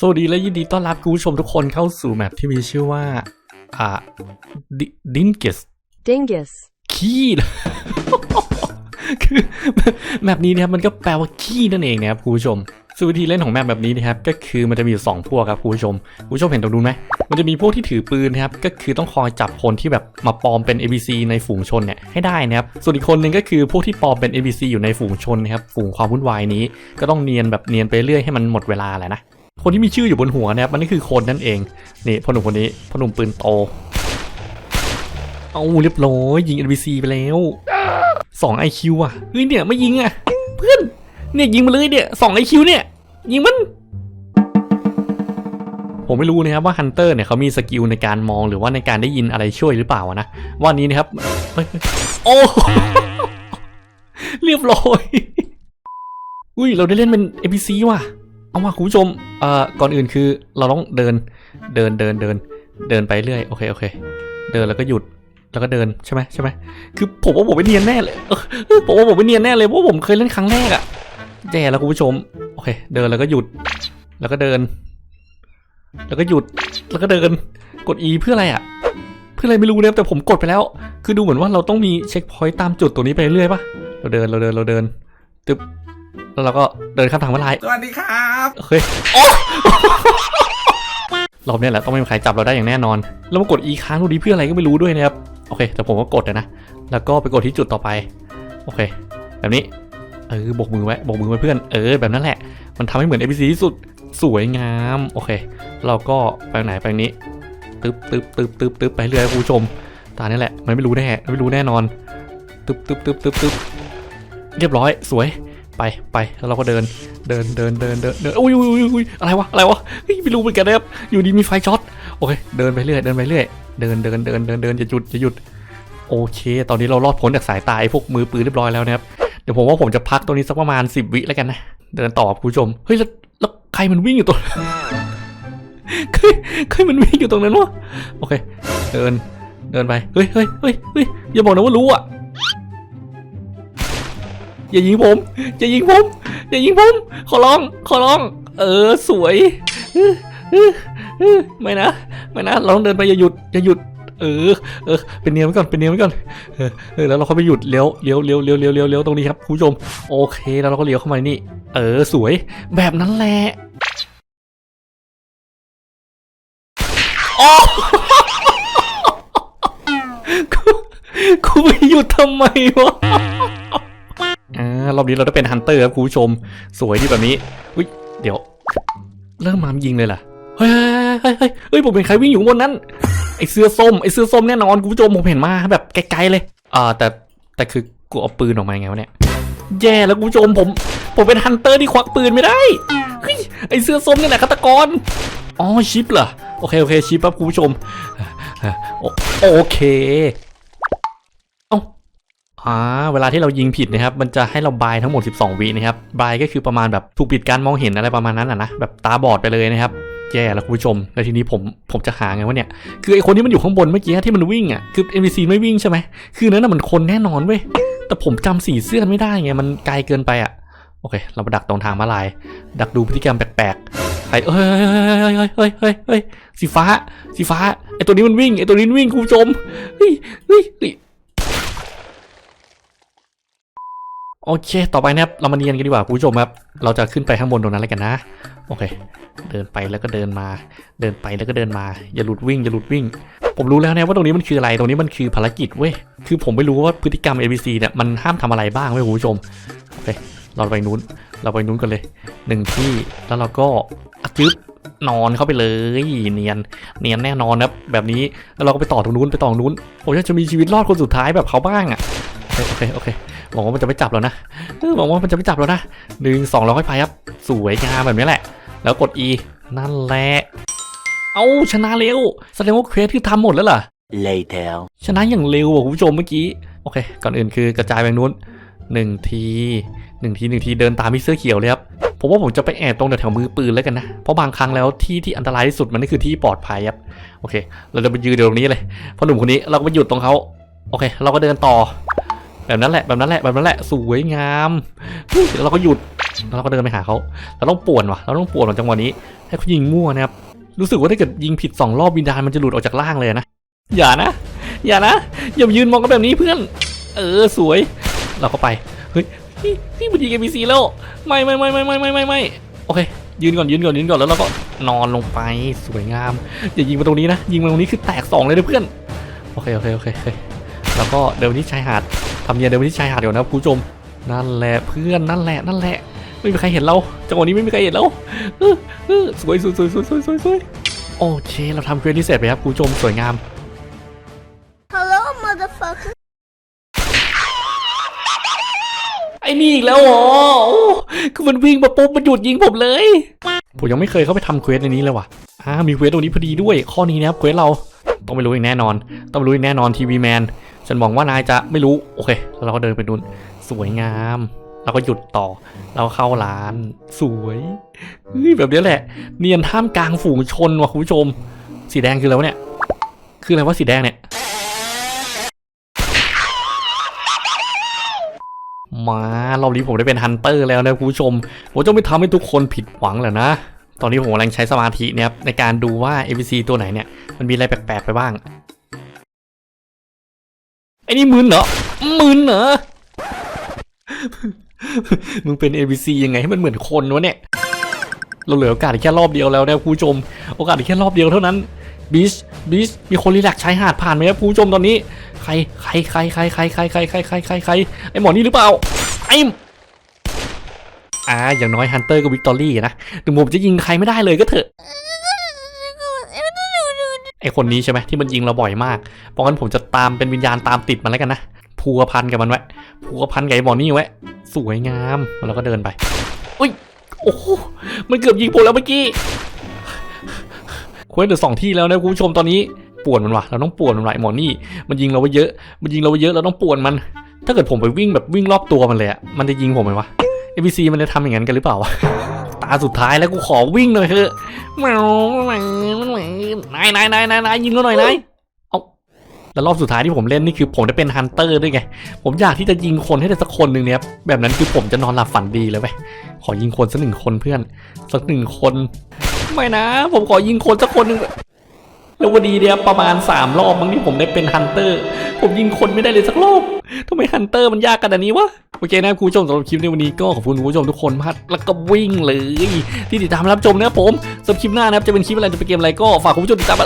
สวัสดีและยินดีต้อนรับคุณผู้ชมทุกคนเข้าสู่แมปที่มีชื่อว่า อ่าดินเกส Dingus. ขี้นะคือแมปนี้นะครับมันก็แปลว่าขี้นั่นเองนะครับคุณผู้ชมซึ่งวิธีเล่นของแมปแบบนี้นะครับก็คือมันจะมีอยู่สองพวกครับคุณผู้ชมคุณผู้ชมเห็นตรงนู้นไหมมันจะมีพวกที่ถือปืนนะครับก็คือต้องคอยจับคนที่แบบมาปลอมเป็น ABC ในฝูงชนเนี่ยให้ได้นะครับส่วนอีกคนหนึ่งก็คือพวกที่ปลอมเป็น ABC อยู่ในฝูงชนนะครับฝูงความวุ่นวายนี้ ก็ต้องเนียนแบบเนียนไปเรื่อยให้มันหมดเวลาแหละนะ คนที่มีชื่ออยู่บนหัวนะครับมันนี่คือคนนั่นเองนี่พ่อหนุ่มคนนี้พ่อหนุ่มปืนโตเอาเรียบร้อยยิง NPC ไปแล้วสอง IQ อะเฮ้ยเนี่ยไม่ยิงอะเพื่อนเนี่ยยิงมาเลยเนี่ยสอง IQ เนี่ยยิงมัน ผมไม่รู้นะครับว่าฮันเตอร์เนี่ยเขามีสกิลในการมองหรือว่าในการได้ยินอะไรช่วยหรือเปล่านะวันนี้นะครับโอ้เรียบร้อยอุ้ยเราได้เล่นเป็น NPC ว่ะ เอามาคุณผู้ชมเอ่อก่อนอื่นคือเราต้องเดินเดินเดินเดินเดินไปเรื่อยโอเคโอเค เดินแล้วก็หยุดแล้วก็เดินใช่ไหมใช่ไหมคือผมว่าผมไม่เนียนแน่เลยเออผมว่าผมไม่เนียนแน่เลยเพราะผมเคยเล่นครั้งแรกอะแย่แล้วคุณผู้ชมโอเค เดินแล้วก็หยุด แล้วก็เดิน แล้วก็หยุดแล้วก็เดินกด E เพื่ออะไรอะเพื่ออะไรไม่รู้เนี่ยแต่ผมกดไปแล้ว คือดูเหมือนว่าเราต้องมีเช็คพอยต์ตามจุดตัวนี้ไปเรื่อยปะเราเดินเราเดินเราเดินตึ๊บ แล้วเราก็เดินข้ามทางมาลายสวัสดีครับโอเคโอ้รอบเนี้ยแหละต้องไม่มีใครจับเราได้อย่างแน่นอน แล้วมากด E ค้างตรงนี้เพื่ออะไรก็ไม่รู้ด้วยนะครับ โอเค แต่ผมก็กดนะ แล้วก็ไปกดที่จุดต่อไป โอเค แบบนี้ เออโบกมือไว้โบกมือไว้เพื่อน เออ แบบนั้นแหละ มันทำให้เหมือน ABC ที่สุด สวยงาม โอเค เราก็ไปไหนไปนี้ ตึ๊บตึ๊บตึ๊บตึ๊บตึ๊บไปเรื่อยคุณผู้ชม ตานี่แหละ มันไม่รู้แน่ ไม่รู้แน่นอน ตึ๊บตึ๊บตึ๊บตึ๊บตึ๊บเรียบร้อย สวย ไปไปแล้วเราก็เดินเดินเดินเดินเดินเดินอุ้ยอุ้ยอุ้ยอะไรวะอะไรวะไม่รู้เหมือนกันนะครับอยู่ดีมีไฟช็อตโอเคเดินไปเรื่อยเดินไปเรื่อยเดินเดินเดินเดินเดินอย่าหยุดอย่าหยุดโอเค ตอนนี้เรารอดพ้นจากสายตาไอ้พวกมือปืนเรียบร้อยแล้วนะครับเดี๋ยวผมว่าผมจะพักตรงนี้สักประมาณ 10 วิแล้วกันนะเดินต่อคุณผู้ชมเฮ้ยแล้วแล้วใครมันวิ่งอยู่ตรงใครใครมันวิ่งอยู่ตรงนั้นวะโอเค เดินเดินไปเฮ้ยเฮ้ยเฮ้ยเฮ้ยอย่าบอกนะว่ารู้อะ อย่ายิงผมอย่ายิงผมอย่ายิงผม ขอร้องขอร้อง เออสวยไม่นะไม่นะเราต้องเดินไปอย่าหยุดอย่าหยุด เออเออเป็นเนียไว้ก่อนเป็นเนียไว้ก่อนเออเออแล้วเราค่อยไปหยุดเลี้ยวเลี้ยวเลี้ยวเลี้ยวเลี้ยวเลี้ยวเลี้ยวตรงนี้ครับคุณผู้ชมโอเคแล้วเราก็เลี้ยวเข้ามานี่ เออสวยแบบนั้นแหละโอ้กูกูไปหยุดทำไมวะ อ่ารอบนี้เราได้เป็นฮันเตอร์ครับคุณผู้ชม สวยดีแบบนี้อุ้ยเดี๋ยว เริ่มมามยิงเลยล่ะเฮ้ยเฮ้ยเฮ้ยเฮ้ยผมเป็นใครวิ่งอยู่บนนั้นไอเสื้อส้มไอเสื้อส้มแน่นอนคุณผู้ชมผมเห็นมาแบบไกลๆเลยอ่าแต่แต่คือกูเอาปืนออกมาไงวะเนี่ยแย่แล้วคุณผู้ชมผมผมเป็นฮันเตอร์ที่ควักปืนไม่ได้เฮ้ยไอเสื้อส้มนี่แหละฆาตกรอ๋อชิปเหรอโอเคโอเคชิปครับคุณผู้ชมโอเค อ่าเวลาที่เรายิงผิดนะครับ มันจะให้เราบายทั้งหมด 12 วินะครับ บายก็คือประมาณแบบถูกปิดการมองเห็นอะไรประมาณนั้นอะนะ แบบตาบอดไปเลยนะครับ แย่แล้วคุณผู้ชม แล้วทีนี้ผมผมจะหาไงวะเนี่ย คือไอคนที่มันอยู่ข้างบนเมื่อกี้ที่มันวิ่งอะ คือ NPC ไม่วิ่งใช่ไหม คือนั้นน่ะมันคนแน่นอนเว้ย แต่ผมจำสีเสื้อไม่ได้ไง มันไกลเกินไปอะ โอเค เรามาดักตรงทางมาลาย ดักดูพฤติกรรมแปลกๆใครเฮ้ยเฮ้ยเฮ้ยเฮ้ยเฮ้ยเฮ้ยสีฟ้า สีฟ้า ไอตัวนี้มันวิ่ง ไอตัวนี้วิ่งคุณผู้ชมเฮ้ยเฮ้ยเฮ้ย โอเค ต่อไปนะครับ เรามาเนียนกันดีกว่าคุณผู้ชมครับ เราจะขึ้นไปข้างบนตรงนั้นแล้วกันนะ โอเค เดินไปแล้วก็เดินมา เดินไปแล้วก็เดินมา อย่าหลุดวิ่ง อย่าหลุดวิ่ง ผมรู้แล้วนะว่าตรงนี้มันคืออะไร ตรงนี้มันคือภารกิจเว้ย คือผมไม่รู้ว่าพฤติกรรม ABC เนี่ยมันห้ามทำอะไรบ้างเว้ยคุณผู้ชม โอเค เราไปนู้น เราไปนู้นกันเลยหนึ่งที่ แล้วเราก็จึ๊บนอนเข้าไปเลยเนียนเนียนแน่นอนครับแบบนี้แล้วเราก็ไปต่อตรงนู้นไปต่อตรงนู้นผมอยากจะมีชีวิตรอดคนสุดท้ายแบบเขาบ้างอะโอเคโอเคโอเค หวังว่ามันจะไม่จับเรานะเออหวังว่ามันจะไม่จับเรานะหนึ่งสองเราค่อยไปครับ สวยงามแบบนี้แหละ แล้วกด E นั่นแหละ เอาชนะเร็ว แสดงว่าเควสที่ทำหมดแล้วเหรอ Later. ชนะอย่างเร็วอะคุณผู้ชมเมื่อกี้ โอเค ก่อนอื่นคือกระจายไปนู้นหนึ่งทีหนึ่งทีหนึ่งทีเดินตามพี่เสื้อเขียวเลยครับผมว่าผมจะไปแอบตรงแถวๆมือปืนแล้วกันนะ เพราะบางครั้งแล้วที่ที่อันตรายที่สุดมันก็คือที่ปลอดภัยครับ โอเค เราจะไปยืนเดี๋ยวตรงนี้เลยเพราะหนุ่มคนนี้เราก็ไปหยุดตรงเขา โอเค เราก็เดินต่อ แบบนั้นแหละแบบนั้นแหละแบบนั้นแหละสวยงามเฮ้วเราก็หยุดแล้วเราก็เดินไปหาเขาเราต้องป่วนว่ะเราต้องป่วนว่ะจังหวะนี้ ให้เขายิงมั่วนะครับรู้สึกว่าถ้าเกิดยิงผิดสองรอบวิญญาณมันจะหลุดออกจากร่างเลยนะอย่านะอย่านะอย่ามายืนมองกันแบบนี้เพื่อน เออสวย เราก็ไปเฮ้ยพี่พี่มันยิงเอ็มบีซีแล้วไม่ไม่ไม่ไม่ไม่ไม่ไม่ไม่โอเคยืนก่อนยืนก่อนยืนก่อนแล้วเราก็นอนลงไปสวยงามอย่ายิงมาตรงนี้นะยิงมาตรงนี้คือแตกสองเลยนะเพื่อนโอเคโอเคโอเคโอเคแล้วก็เดินไปที่ชายหาด ทำเนียนเดินไปที่ชายหาดเดี๋ยวนะคุณผู้ชม นั่นแหละเพื่อนนั่นแหละนั่นแหละ ไม่มีใครเห็นเราจังหวะนี้ไม่มีใครเห็นเราเออเออสวยสวยสวยสวยสวยสวยสวยโอเค เราทำเควสนี้เสร็จไปครับคุณผู้ชมสวยงาม Hello, motherfucker. ไอ้นี่อีกแล้วเหรอโอ้คือมันวิ่งมาปุ๊บมันหยุดยิงผมเลย ผมยังไม่เคยเข้าไปทำเควสในนี้เลยว่ะอ่ามีเควสตรงนี้พอดีด้วย ข้อนี้นะครับเควสเราต้องไปรู้อีกแน่นอน ต้องไปรู้อีกแน่นอนทีวีแมน ฉันหวังว่านายจะไม่รู้ โอเค แล้วเราก็เดินไปดูนสวยงาม เราก็หยุดต่อ เราเข้าร้าน สวยเฮ้ยแบบนี้แหละ เนียนท่ามกลางฝูงชนว่ะคุณผู้ชม สีแดงคืออะไรวะเนี่ย คืออะไรวะสีแดงเนี่ย มารอบนี้ผมได้เป็นฮันเตอร์แล้วนะคุณผู้ชม ผมจะไม่ทำให้ทุกคนผิดหวังแหละนะตอนนี้ผมกำลังใช้สมาธิเนี่ยครับในการดูว่า NPC ตัวไหนเนี่ย มันมีอะไรแปลกๆไปบ้าง ไอ้นี่มึนเหรอมึนเหรอ มึงเป็น NPC ยังไงให้มันเหมือนคนวะเนี่ย เราเหลือโอกาสแค่รอบเดียวแล้วนะผู้ชม โอกาสแค่รอบเดียวเท่านั้นบิชบิชมีคนรีแลกชายหาดผ่านไหมครับผู้ชมตอนนี้ ใคร ใคร ใคร ใคร ใคร ใคร ใคร ใคร ใคร ใคร ใคร ไอหมอนี่หรือเปล่า ไออ่า อย่างน้อยฮันเตอร์กับวิกตอรี่นะ ถึงผมจะยิงใครไม่ได้เลยก็เถอะ คนนี้ใช่ไหมที่มันยิงเราบ่อยมาก เพราะงั้นผมจะตามเป็นวิญญาณตามติดมันแล้วกันนะพัวพันกับมันไว้พัวพันกับอหมอนี่ไว้ สวยงามแล้วก็เดินไปอุ้ยโอ้โหมันเกือบยิงผมแล้วเมื่อกี้ควรเหลือสองที่แล้วนะคุณผู้ชมตอนนี้ป่วนมันวะเราต้องป่วนมันว่ะไอหมอนี่ มันยิงเราไว้เยอะ มันยิงเราไว้เยอะเราต้องป่วนมัน ถ้าเกิดผมไปวิ่งแบบวิ่งรอบตัวมันเลยอะมันจะยิงผมไหมวะ NPC มันจะทำอย่างนั้นกันหรือเปล่าวะาสุดท้ายแล้วกูขอวิ่งหน่อยเถอะแมวแมวนายนายนายนายนายยิงเขาหน่อยนายเอาแล้วรอบสุดท้ายที่ผมเล่นนี่คือผมได้เป็นฮันเตอร์ด้วยไง ผมอยากที่จะยิงคนให้ได้สักคนหนึ่งเนี่ยแบบนั้นคือผมจะนอนหลับฝันดีเลยไปขอยิงคนสักหนึ่งคนเพื่อน สักหนึ่งคน ไม่นะ ผมขอยิงคนสักคนหนึ่ง แล้ววันดีเนี่ยประมาณสามรอบมั้งที่ผมได้เป็นฮันเตอร์ ผมยิงคนไม่ได้เลยสักรอบทำไมฮันเตอร์มันยากขนาดนี้วะ โอเคนะครับคุณผู้ชมสำหรับคลิปในวันนี้ก็ขอบคุณคุณผู้ชมทุกคนมากแล้วก็วิ่งเลย ที่ติดตามรับชมนะครับผมสำหรับคลิปหน้านะครับจะเป็นคลิปอะไรจะเป็นเกมอะไรก็ฝากคุณผู้ชมติดตาม